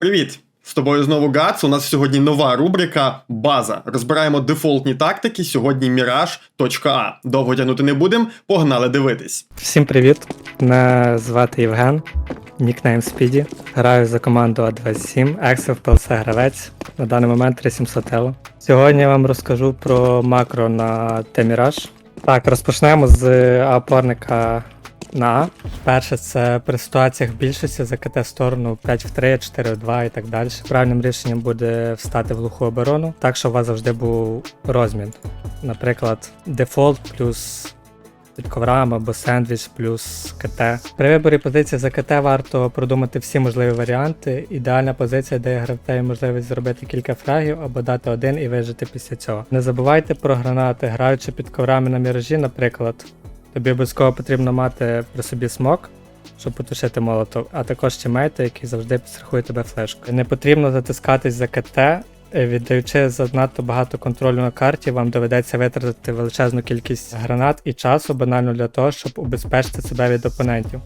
Привіт! З тобою знову Гац. У нас сьогодні нова рубрика База. Розбираємо дефолтні тактики. Сьогодні Mirage.a. Довго тягнути не будемо. Погнали дивитись. Всім привіт! Мене звати Євген, нікнейм Спіді. Граю за команду А27, Ексел ПЛС гравець. На даний момент 3700 Elo. Сьогодні я вам розкажу про макро на Теміраж. Так, розпочнемо з опорника на Перше, це при ситуаціях більшості за КТ сторону 5 в 3, 4 в 2 і так далі. Правильним рішенням буде встати в глуху оборону, так щоб у вас завжди був розмін. Наприклад, дефолт плюс під коврами або сендвіч плюс КТ. При виборі позиції за КТ варто продумати всі можливі варіанти. Ідеальна позиція дає гравцеві можливість зробити кілька фрагів або дати один і вижити після цього. Не забувайте про гранати, граючи під коврами на міражі, наприклад. Тобі обов'язково потрібно мати при собі смок, щоб потушити молотов, а також тімейта, який завжди підстрахує тебе флешкою. Не потрібно затискатись за КТ, віддаючи занадто багато контролю на карті, вам доведеться витратити величезну кількість гранат і часу банально для того, щоб убезпечити себе від опонентів.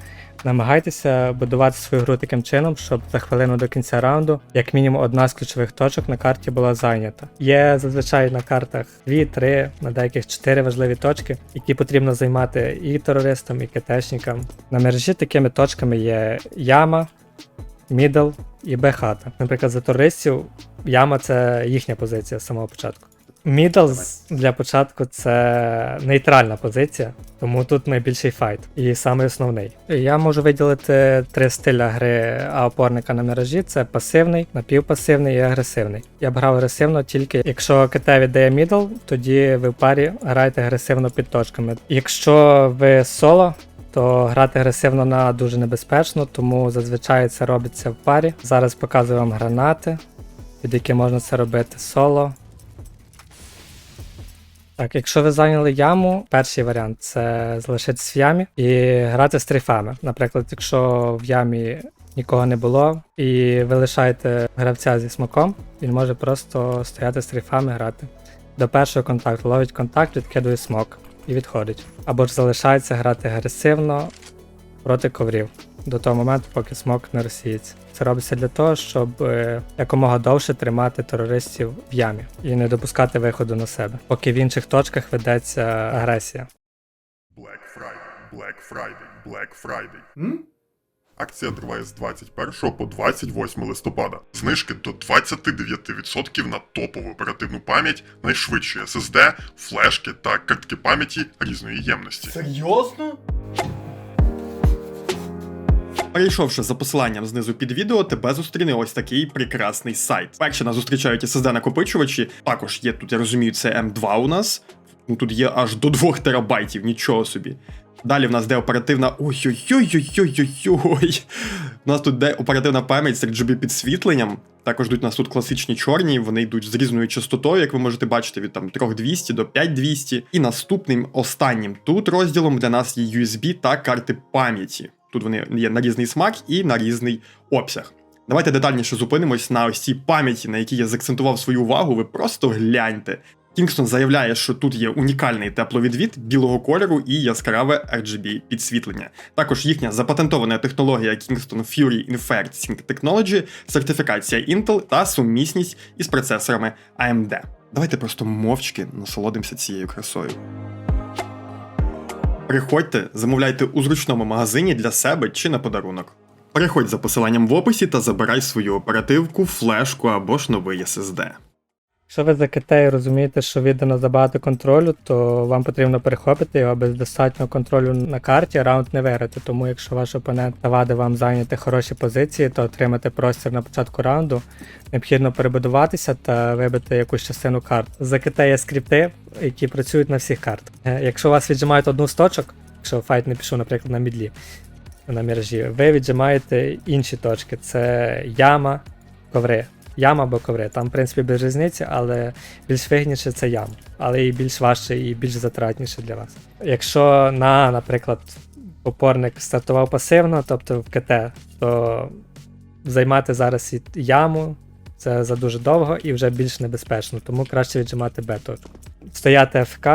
Намагайтеся будувати свою гру таким чином, щоб за хвилину до кінця раунду, як мінімум, одна з ключових точок на карті була зайнята. Є зазвичай на картах 2-3, на деяких 4 важливі точки, які потрібно займати і терористам, і КТшникам. На мережі такими точками є яма, мідл і Б-хата. Наприклад, за терористів яма це їхня позиція з самого початку. Мідл для початку це нейтральна позиція, тому тут найбільший файт і самий основний. Я можу виділити три стиля гри опорника на мережі: це пасивний, напівпасивний і агресивний. Я б грав агресивно тільки якщо КТ віддає мідл, тоді ви в парі граєте агресивно під точками. Якщо ви соло, то грати агресивно на дуже небезпечно, тому зазвичай це робиться в парі. Зараз показую вам гранати, під які можна це робити соло. Так, якщо ви зайняли яму, перший варіант це залишитись в ямі і грати з трейфами. Наприклад, якщо в ямі нікого не було, і ви лишаєте гравця зі смоком, він може просто стояти з трейфами грати. До першого контакту ловить контакт, відкидує смок і відходить. Або ж залишається грати агресивно проти коврів до того моменту, поки смок не розсіється. Це робиться для того, щоб е, якомога довше тримати терористів в ямі і не допускати виходу на себе, поки в інших точках ведеться агресія. Black Friday, Black Friday, Black Friday. Акція триває з 21 по 28 листопада. Знижки до 29% на топову оперативну пам'ять, найшвидші SSD, флешки та картки пам'яті різної ємності. Серйозно? Перейшовши за посиланням знизу під відео, тебе зустріне ось такий прекрасний сайт. Перше нас зустрічають SSD накопичувачі. Також є тут, я розумію, це M2 у нас. Ну тут є аж до 2 терабайтів, нічого собі. Далі в нас де оперативна. Ой-ой-ой-ой-ой-ой. У нас тут де оперативна пам'ять з RGB підсвітленням. Також йдуть у нас тут класичні чорні, вони йдуть з різною частотою, як ви можете бачити, від там 3200 до 5200. І наступним останнім тут розділом для нас є USB та карти пам'яті. Тут вони є на різний смак і на різний обсяг. Давайте детальніше зупинимось на ось цій пам'яті, на якій я заакцентував свою увагу. Ви просто гляньте. Кінгстон заявляє, що тут є унікальний тепловідвід білого кольору і яскраве RGB підсвітлення. Також їхня запатентована технологія Kingston Fury Inferred Sync Technology, сертифікація Intel та сумісність із процесорами AMD. Давайте просто мовчки насолодимося цією красою. Приходьте, замовляйте у зручному магазині для себе чи на подарунок. Переходь за посиланням в описі та забирай свою оперативку, флешку або ж новий SSD. Якщо ви за КТ розумієте, що віддано забагато контролю, то вам потрібно перехопити його без достатнього контролю на карті, раунд не виграти. Тому якщо ваш опонент завадить вам зайняти хороші позиції, то отримати простір на початку раунду, необхідно перебудуватися та вибити якусь частину карт. За КТ є скрипти, які працюють на всіх картах. Е, Якщо вас віджимають одну з точок, якщо файт не пішов, наприклад, на мідлі, на мережі, ви віджимаєте інші точки: це яма, коври. Яма або коври. Там, в принципі, без різниці, але більш вигідніше це яма. Але і більш важче, і більш затратніше для вас. Якщо на, наприклад, опорник стартував пасивно, тобто в КТ, то займати зараз яму це за дуже довго і вже більш небезпечно, тому краще віджимати Б точку. Стояти ФК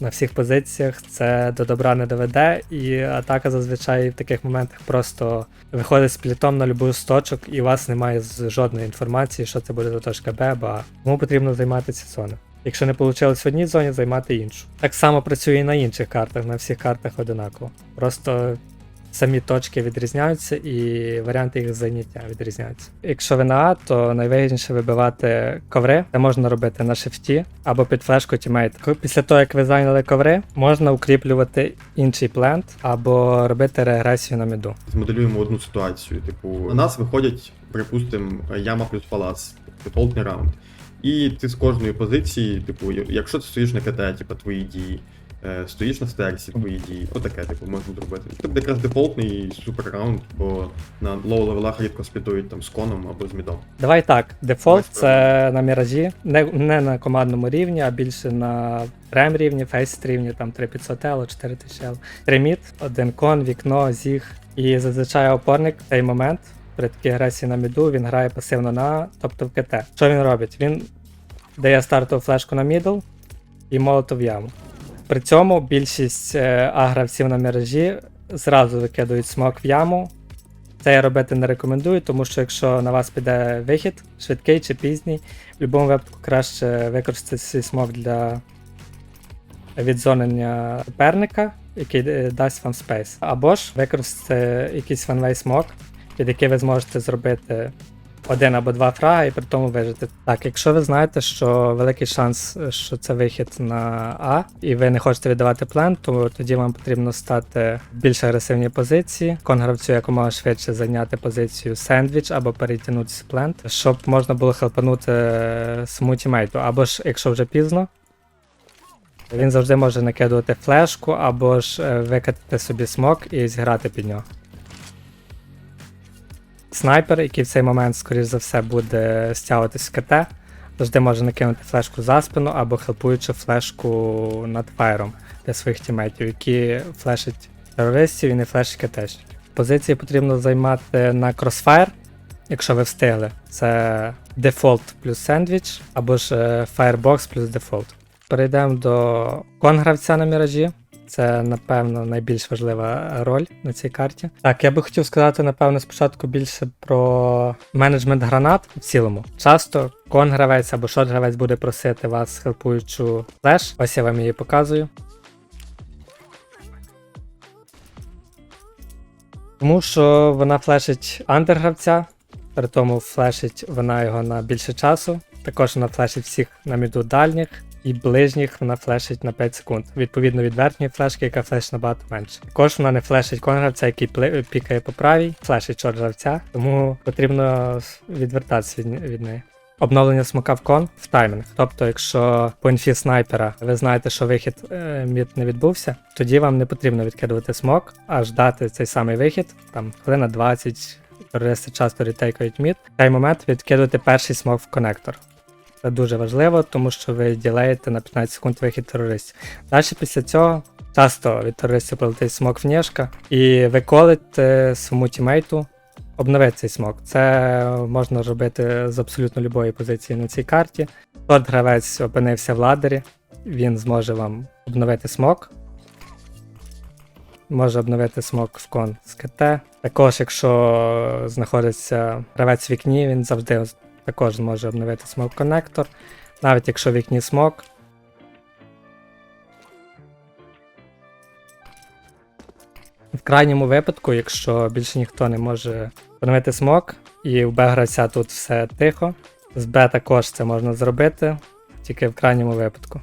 на всіх позиціях це до добра не доведе, і атака зазвичай в таких моментах просто виходить з плітом на любу з точок, і у вас немає жодної інформації, що це буде за точка Б, або А. Тому потрібно займатися зоною. Якщо не вийшло в одній зоні, займати іншу. Так само працює і на інших картах, на всіх картах одинаково. Просто самі точки відрізняються і варіанти їх заняття відрізняються. Якщо ви на А, то найвигідніше вибивати коври. Це можна робити на шифті або під флешку тімейт. Після того, як ви зайняли коври, можна укріплювати інший плент або робити регресію на міду. Змоделюємо одну ситуацію. Типу, на нас виходять, припустимо, яма плюс палац, дефолтний раунд. І ти з кожної позиції, типу, якщо ти стоїш на КТ, типу, твої дії, стоїш на стерсі, твої дії, отаке, типу, можна зробити. Це буде якраз дефолтний супер раунд, бо на лоу левелах рідко сплітують там з коном або з мідом. Давай так, дефолт Давай це на міражі, не, не на командному рівні, а більше на прем рівні, фейсит рівні, там 3500 L, 4000 L. Три мід, один кон, вікно, зіг. І зазвичай опорник в цей момент при такій агресії на міду він грає пасивно на, тобто в КТ. Що він робить? Він дає стартову флешку на мідл і молотов яму. При цьому більшість е, А-гравців на міражі зразу викидують смок в яму, це я робити не рекомендую, тому що якщо на вас піде вихід, швидкий чи пізній, в будь-якому випадку краще використати свій смок для відзонення суперника, який е, дасть вам спейс. Або ж використати якийсь ванвей смок, під який ви зможете зробити один або два фрага і при тому вижити. Так, якщо ви знаєте, що великий шанс, що це вихід на А, і ви не хочете віддавати план, то тоді вам потрібно стати в більш агресивній позиції. Конгравцю якомога швидше зайняти позицію сендвіч або перетягнутися плент, щоб можна було хелпанути саму тімейту. Або ж, якщо вже пізно, він завжди може накидувати флешку, або ж е, викатати собі смок і зіграти під нього. Снайпер, який в цей момент, скоріш за все, буде стягуватись КТ, завжди може накинути флешку за спину або хелпуючи флешку над фаєром для своїх тімейтів, які флешать терористів і не флешать КТ. Позиції потрібно займати на кросфайр, якщо ви встигли. Це дефолт плюс сендвіч, або ж е, Firebox плюс дефолт. Перейдемо до конгравця на міражі. Це, напевно, найбільш важлива роль на цій карті. Так, я би хотів сказати, напевно, спочатку більше про менеджмент гранат в цілому. Часто конгравець або шот-гравець буде просити вас хелпуючу флеш. Ось я вам її показую. Тому що вона флешить андергравця, при тому флешить вона його на більше часу. Також вона флешить всіх на міду дальніх і ближніх вона флешить на 5 секунд. Відповідно від верхньої флешки, яка флешить набагато менше. Також вона не флешить конгравця, який пікає по правій, флешить чорт гравця, тому потрібно відвертатися від, від неї. Обновлення смока в кон в таймінг. Тобто, якщо по інфі снайпера ви знаєте, що вихід е, мід не відбувся, тоді вам не потрібно відкидувати смок, а ждати цей самий вихід, там хвилина 20, терористи часто ретейкають мід. В цей момент відкидувати перший смок в конектор. Це дуже важливо, тому що ви ділаєте на 15 секунд вихід терористів. Далі після цього часто від терористів прилетить смок внешка, і ви колите своєму тімейту обновити цей смок. Це можна робити з абсолютно любої позиції на цій карті. Тот гравець опинився в ладері, він зможе вам обновити смок. Може обновити смок в кон з КТ. Також, якщо знаходиться гравець в вікні, він завжди також зможе обновити смок коннектор. Навіть якщо вікні смок. В крайньому випадку, якщо більше ніхто не може обновити смок, і в Б гравця тут все тихо, з Б також це можна зробити, тільки в крайньому випадку.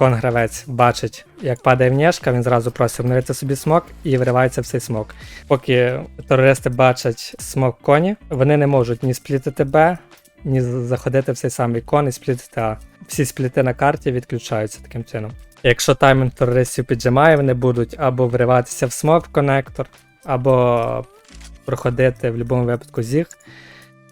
Кон-гравець бачить, як падає внешка, він зразу просить обновити собі смок і вривається в цей смок. Поки терористи бачать смок коні, вони не можуть ні сплітити Б, ні заходити в цей самий кон і сплітити А. Всі спліти на карті відключаються таким чином. Якщо таймінг терористів піджимає, вони будуть або вриватися в смок в конектор, або проходити в будь-якому випадку зіг.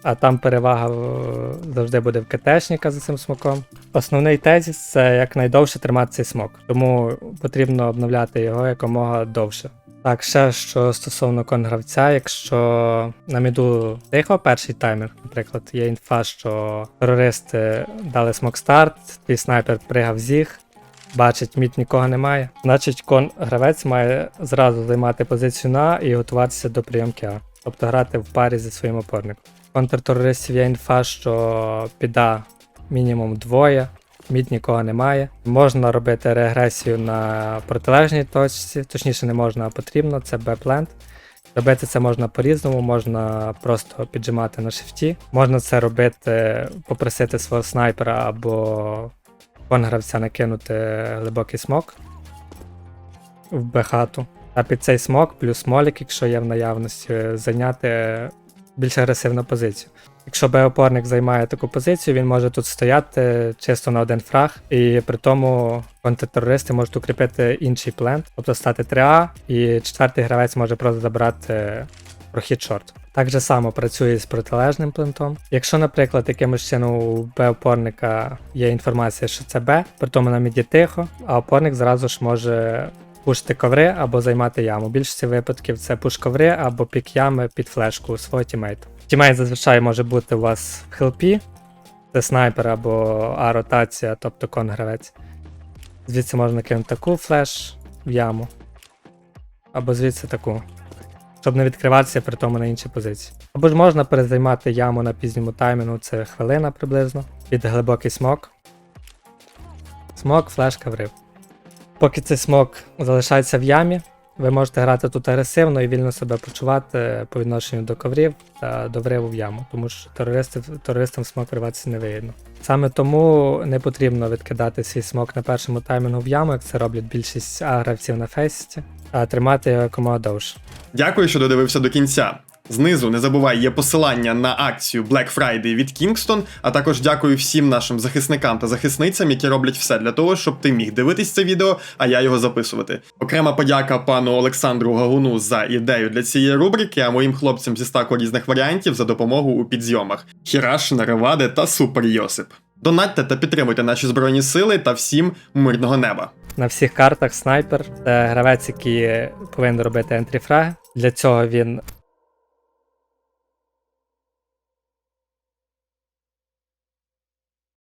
А там перевага е, завжди буде в КТшника за цим смоком. Основний тезіс це якнайдовше тримати цей смок, тому потрібно обновляти його якомога довше. Так, ще що стосовно конгравця, якщо на міду тихо перший таймер, наприклад, є інфа, що терористи дали смок-старт, твій снайпер пригав зіг, бачить, мід нікого немає. Значить, кон гравець має зразу займати позицію на і готуватися до прийомки А. Тобто грати в парі зі своїм опорником. Контртерористів є інфа, що піда мінімум двоє, мід нікого немає. Можна робити регресію на протилежній точці, точніше не можна, а потрібно, це Б-плент. Робити це можна по-різному, можна просто піджимати на шифті. Можна це робити, попросити свого снайпера або конгравця накинути глибокий смок в Б-хату. А під цей смок плюс молік, якщо є в наявності, зайняти більш агресивну позицію. Якщо Б-опорник займає таку позицію, він може тут стояти чисто на один фраг, і при тому контртерористи можуть укріпити інший плент, тобто стати 3А, і четвертий гравець може просто забрати прохід шорт. Так же само працює з протилежним плентом. Якщо, наприклад, якимось чином у Б-опорника є інформація, що це Б, при тому на міді тихо, а опорник зразу ж може пушити коври або займати яму. Більшості випадків це пуш коври або пік ями під флешку свого тімейта. Тімейт зазвичай може бути у вас в хелпі, це снайпер або А-ротація, тобто конгравець. Звідси можна кинути таку флеш в яму. Або звідси таку. Щоб не відкриватися при тому на іншій позиції. Або ж можна перезаймати яму на пізньому таймінгу, це хвилина приблизно, під глибокий смок. Смок, флешка, врив. Поки цей смок залишається в ямі, ви можете грати тут агресивно і вільно себе почувати по відношенню до коврів та до вриву в яму, тому що терористам смок вриватися не вигідно. Саме тому не потрібно відкидати свій смок на першому таймінгу в яму, як це роблять більшість гравців на фейсі, а тримати його якомога довше. Дякую, що додивився до кінця. Знизу не забувай, є посилання на акцію Black Friday від Kingston, а також дякую всім нашим захисникам та захисницям, які роблять все для того, щоб ти міг дивитись це відео, а я його записувати. Окрема подяка пану Олександру Гагуну за ідею для цієї рубрики, а моїм хлопцям зі стаку різних варіантів за допомогу у підзйомах. Хіраш, Нариваде та Супер Йосип. Донатьте та підтримуйте наші збройні сили та всім мирного неба. На всіх картах снайпер це гравець, який повинен робити ентріфраги. Для цього він